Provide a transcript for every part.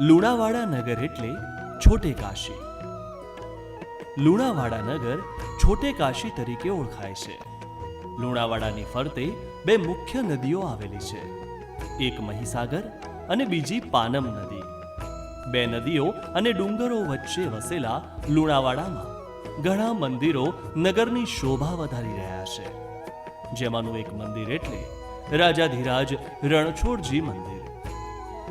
લુણાવાડા નગર એટલે છોટે કાશી. લુણાવાડા નગર છોટે કાશી તરીકે ઓળખાય છે. લુણાવાડાની ફરતે બે મુખ્ય નદીઓ આવેલી છે. એક મહીસાગર અને બીજી પાનમ નદી. બે નદીઓ અને ડુંગરો વચ્ચે વસેલા લુણાવાડામાં ઘણા મંદિરો નગરની શોભા વધારી રહ્યા છે. જેમાંનું એક મંદિર એટલે રાજાધિરાજ રણછોડજી મંદિર.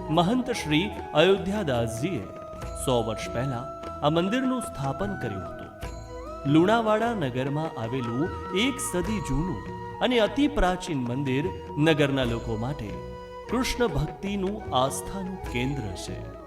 મહંત શ્રી અયોધ્યાદાસજીએ સો વર્ષ પહેલા આ મંદિરનું સ્થાપન કર્યું હતું. લુણાવાડા નગરમાં આવેલું એક સદી જૂનું અને અતિ પ્રાચીન મંદિર નગરના લોકો માટે કૃષ્ણ ભક્તિનું આસ્થાનું કેન્દ્ર છે.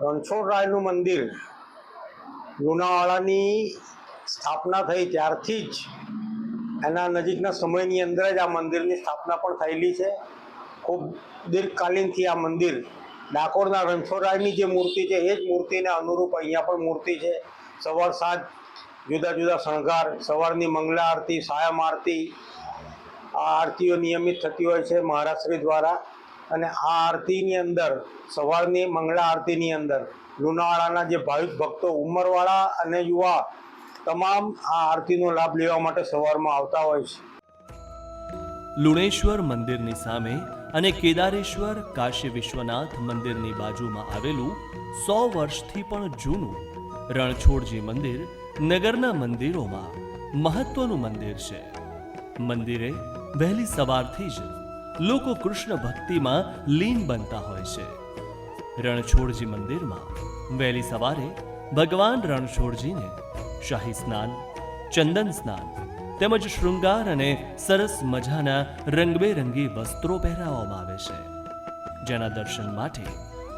રણછોડરાયનું મંદિર લુણાવાડાની સ્થાપના થઈ ત્યારથી જ એના નજીકના સમયની અંદર જ આ મંદિરની સ્થાપના પણ થયેલી છે. ખૂબ દીર્ઘકાલીનથી આ મંદિર ડાકોરના રણછોડરાયની જે મૂર્તિ છે, એ જ મૂર્તિને અનુરૂપ અહીંયા પણ મૂર્તિ છે. સવાર સાંજ, જુદા જુદા શણગાર, સવારની મંગલા આરતી, સાયમ આરતી, આ આરતીઓ નિયમિત થતી હોય છે મહારાષ્ટ્રી દ્વારા. અને આ આરતીની અંદર, સવારની મંગળા આરતીની અંદર, લુણાવાડાના જે ભાવિક ભક્તો ઉંમરવાળા અને યુવા, તમામ આ આરતીનો લાભ લેવા માટે સવારમાં આવતા હોય છે. લુણેશ્વર મંદિરની સામે અને કેદારેશ્વર કાશી વિશ્વનાથ મંદિરની બાજુમાં આવેલું સો વર્ષથી પણ જૂનું રણછોડજી મંદિર નગરના મંદિરોમાં મહત્વનું મંદિર છે. મંદિરે વહેલી સવારથી જ લોકો કૃષ્ણ ભક્તિમાં લીન બનતા હોય છે. રણછોડજી મંદિરમાં વહેલી સવારે ભગવાન રણછોડજીને શાહી સ્નાન, ચંદન સ્નાન, તેમજ શૃંગાર અને સરસ મજાના રંગબેરંગી વસ્ત્રો પહેરાવવામાં આવે છે. જેના દર્શન માટે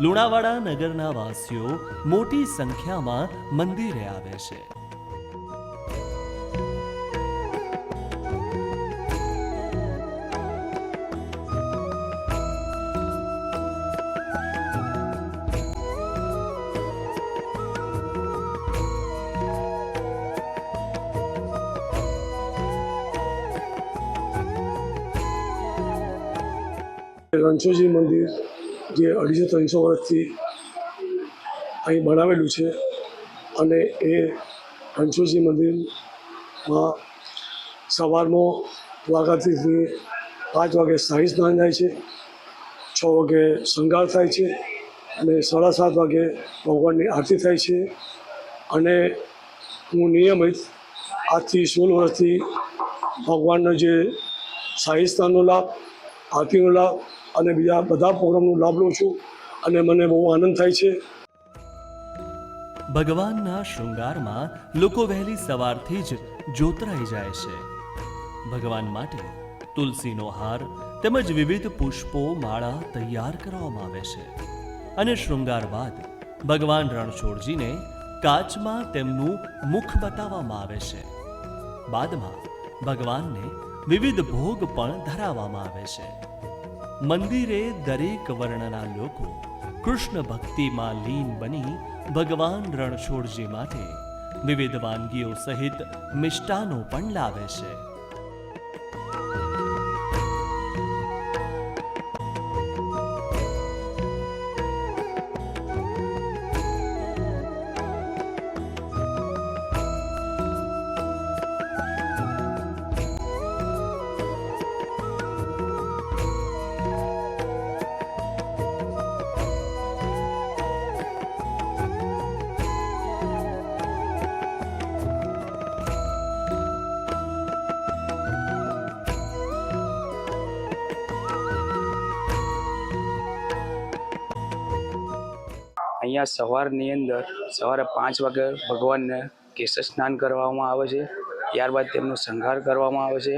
લુણાવાડા નગરના વાસીઓ મોટી સંખ્યામાં મંદિરે આવે છે. રણછોડજી મંદિર જે અઢીસો ત્રણસો વર્ષથી અહીં બનાવેલું છે અને એ રણછોડજી મંદિરમાં સવારમાં દ્વારકાથી પાંચ વાગે શાહી સ્નાન થાય છે, છ વાગે શણગાર થાય છે અને સાડા સાત વાગે ભગવાનની આરતી થાય છે. અને હું નિયમિત આજથી સોળ વર્ષથી ભગવાનનો જે શાહી સ્નાનનો લાભ, આરતીનો લાભ અને બીજા બધા પ્રોગ્રામનો લાભ લઉં છું અને મને બહુ આનંદ થાય છે. ભગવાનના શૃંગારમાં લોકો વહેલી સવારથી જ જોતરાઈ જાય છે. ભગવાન માટે તુલસીનો હાર તેમજ વિવિધ પુષ્પો, માળા તૈયાર કરવામાં આવે છે. અને શૃંગાર બાદ ભગવાન રણછોડજીને કાચમાં તેમનું મુખ બતાવવામાં આવે છે. બાદમાં ભગવાનને વિવિધ ભોગ પણ ધરાવવામાં આવે છે. મંદિરે દરેક વર્ણના લોકો કૃષ્ણ ભક્તિમાં લીન બની ભગવાન રણછોડજી માટે વિવિધ વાનગીઓ સહિત મિષ્ટાનો પણ લાવે છે. અહીંયા સવારની અંદર સવારે પાંચ વાગે ભગવાનને કેશ સ્નાન કરવામાં આવે છે. ત્યારબાદ તેમનો શૃંગાર કરવામાં આવે છે.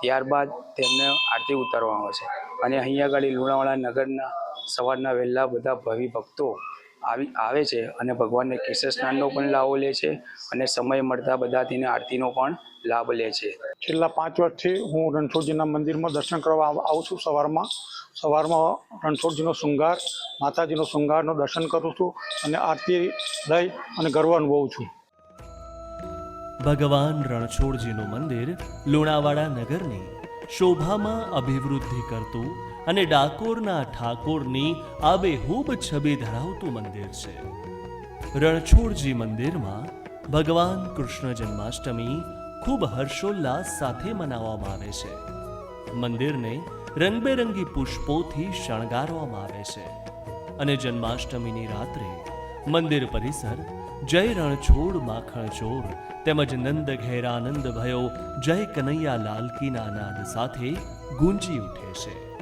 ત્યારબાદ તેમને આરતી ઉતારવામાં આવે છે. અને અહીંયા આગળ લુણાવાડા નગરના સવારના વહેલા બધા ભવિ ભક્તો આવી આવે છે અને ભગવાનને કેસર સ્નાનનો પણ લાભો લે છે અને સમય મળતા બધા તેને આરતીનો પણ લાભ લે છે. છેલ્લા પાંચ વર્ષથી હું રણછોડજીના મંદિરમાં દર્શન કરવા આવું છું સવારમાં. સવારમાં રણછોડજીનો શૃંગાર માતાજીનો શૃંગારનો દર્શન કરું છું અને આરતી લઈ અને ગર્વ અનુભવું છું. ભગવાન રણછોડજીનું મંદિર લુણાવાડા નગરની શોભામાં અભિવૃદ્ધિ કરતું અને ડાકોરના ઠાકોરની આબેહૂબ છબી ધરાવતું મંદિર છે. રણછોડજી મંદિરમાં ભગવાન કૃષ્ણ જન્માષ્ટમી ખૂબ હર્ષોલ્લાસ સાથે મનાવવામાં આવે છે. મંદિરને રંગબેરંગી પુષ્પોથી શણગારવામાં આવે છે. અને જન્માષ્ટમીની રાત્રે મંદિર પરિસર જય રણછોડ માખણ ચોર તેમજ નંદ ઘેરાનંદ ભયો જય કનૈયા લાલકીના નાદ સાથે ગુંજી ઉઠે છે.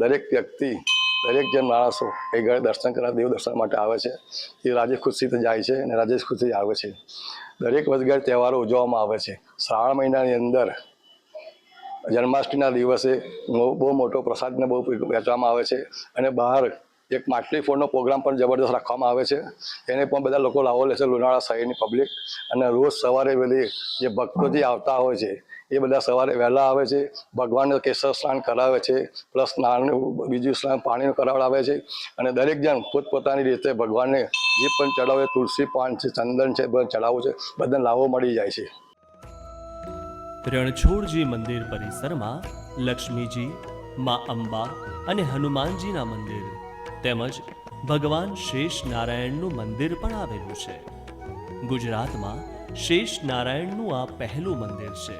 દરેક વ્યક્તિ, દરેક જે માણસો એ ઘરે દર્શન કરવા, દેવ દર્શન માટે આવે છે. એ રાજે ખુશીથી જાય છે અને રાજે ખુશી આવે છે. દરેક વસગાર તહેવારો ઉજવવામાં આવે છે. શ્રાવણ મહિનાની અંદર જન્માષ્ટમીના દિવસે બહુ મોટો પ્રસાદને બહુ વેચવામાં આવે છે અને બહાર એક માટલી ફોડનો પ્રોગ્રામ પણ જબરદસ્ત રાખવામાં આવે છે. એને પણ બધા લોકો લાવો લે છે લુણાવાડા શહેરની પબ્લિક અને રોજ સવારે વહેલી જે ભક્તો જે આવતા હોય છે, એ બધા સવારે વહેલા આવે છે, ભગવાનને કેસર સ્નાન કરાવે છે, પ્લસ સ્નાન બીજું સ્નાન પાણીનું કરાવડાવે છે. અને દરેક જણ પોતપોતાની રીતે ભગવાનને જે પણ ચડાવે, તુલસી પાન છે, ચંદન છે, બધું ચડાવવું છે, બધાને લાવો મળી જાય છે. રણછોડજી મંદિર પરિસરમાં લક્ષ્મીજી, મા અંબા અને હનુમાનજીના મંદિર તેમજ ભગવાન શેષ નારાયણનું મંદિર પણ આવેલું છે. ગુજરાતમાં શેષ નારાયણનું આ પહેલું મંદિર છે,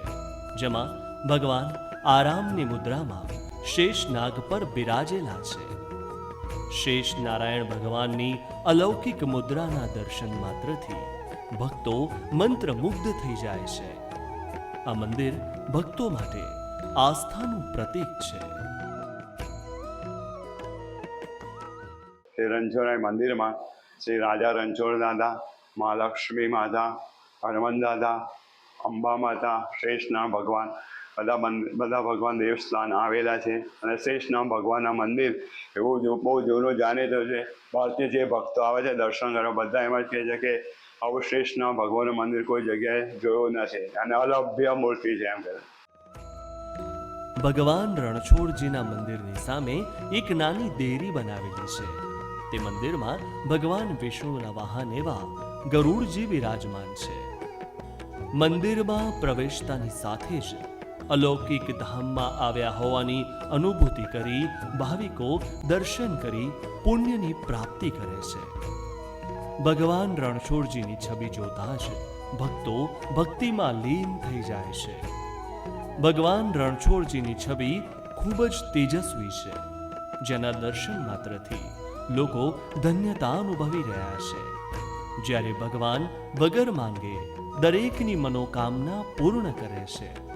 જેમાં ભગવાન આરામની મુદ્રામાં શેષ નાગ પર બિરાજેલા છે. શેષ નારાયણ ભગવાનની અલૌકિક મુદ્રાના દર્શન માત્રથી ભક્તો મંત્રમુગ્ધ થઈ જાય છે. આ મંદિર ભક્તો માટે આસ્થાનું પ્રતીક છે. રણછોડરાય મંદિરમાં શ્રી રાજા રણછોડ દાદા, મા લક્ષ્મી માતા, હનુમાન દાદા, અંબા માતા શ્રેષ્ઠના ભગવાન, બધા બધા ભગવાન દેવસ્થાન આવેલા છે અને શેષનામ ભગવાનના મંદિર એવું બહુ જૂનું જાણીતું છે. બહારથી જે ભક્તો આવે છે, દર્શન કરવા, બધા એમ જ કહે છે કે આવું શેષનામ ભગવાનનું મંદિર કોઈ જગ્યાએ જોયું નથી અને અલભ્ય મૂર્તિ છે એમ કહે ભગવાન રણછોડજીના મંદિરની સામે એક નાની દેરી બનાવેલી છે. તે મંદિરમાં ભગવાન વિષ્ણુના વાહન એવા ગરુડજી વિરાજમાન છે. મંદિરમાં પ્રવેશતાની સાથે જ અલૌકિક ધામમાં આવ્યા હોવાની અનુભૂતિ કરી ભાવિકો દર્શન કરી પુણ્યની પ્રાપ્તિ કરે છે. ભગવાન રણછોડજીની છબી જોતા જ ભક્તો ભક્તિમાં લીન થઈ જાય છે. ભગવાન રણછોડજીની છબી ખૂબ જ તેજસ્વી છે. જેના દર્શન માત્રથી લોકો ધન્યતા અનુભવી રહ્યા છે. જ્યારે ભગવાન વગર માંગે દરેકની મનોકામના પૂર્ણ કરે છે.